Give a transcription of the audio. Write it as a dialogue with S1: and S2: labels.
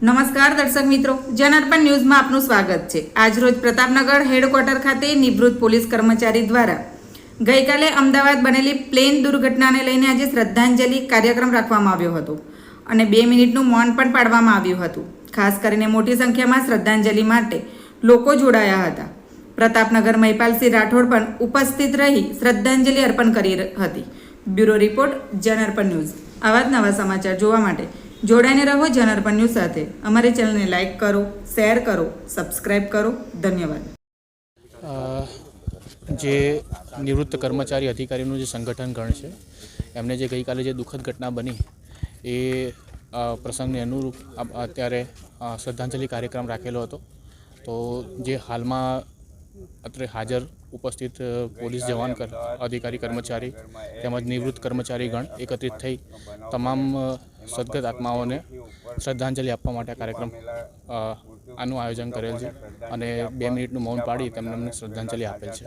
S1: નમસ્કાર દર્શક મિત્રો, જનાર્પણ ન્યૂઝમાં આપનું સ્વાગત છે. આજરોજ પ્રતાપનગર હેડક્વાર્ટર ખાતે નિવૃત્ત પોલીસ કર્મચારી દ્વારા ગઈકાલે અમદાવાદ બનેલી પ્લેન દુર્ઘટનાને લઈને આજે શ્રદ્ધાંજલિ કાર્યક્રમ રાખવામાં આવ્યો હતો અને બે મિનિટનું મૌન પણ પાડવામાં આવ્યું હતું. ખાસ કરીને મોટી સંખ્યામાં શ્રદ્ધાંજલિ માટે લોકો જોડાયા હતા. પ્રતાપનગર મહિપાલસિંહ રાઠોડ પણ ઉપસ્થિત રહી શ્રદ્ધાંજલિ અર્પણ કરી હતી. Bureau report Janarpan news. આવા જ નવા સમાચાર જોવા માટે જોડાઈને રહો જનાર્પણ ન્યૂઝ સાથે. અમારી ચેનલને લાઇક કરો, શેર કરો સબસ્ક્રાઈબ કરો. ધન્યવાદ.
S2: જે નિવૃત્ત કર્મચારી અધિકારીનું જે સંગઠન ગણ છે, એમને જે ગઈકાલે જે દુઃખદ ઘટના બની, એ પ્રસંગને અનુરૂપ અત્યારે શ્રદ્ધાંજલિ કાર્યક્રમ રાખેલો હતો. તો જે હાલમાં અત્રે હાજર ઉપસ્થિત પોલીસ જવાન કર, અધિકારી કર્મચારી તેમજ નિવૃત્ત કર્મચારી ગણ એકત્રિત થઈ તમામ સદગત આત્માઓને શ્રદ્ધાંજલિ આપવા માટે કાર્યક્રમ આનું આયોજન કરેલ છે અને બે મિનિટનું મૌન પાડી તેમને શ્રદ્ધાંજલિ આપેલ છે.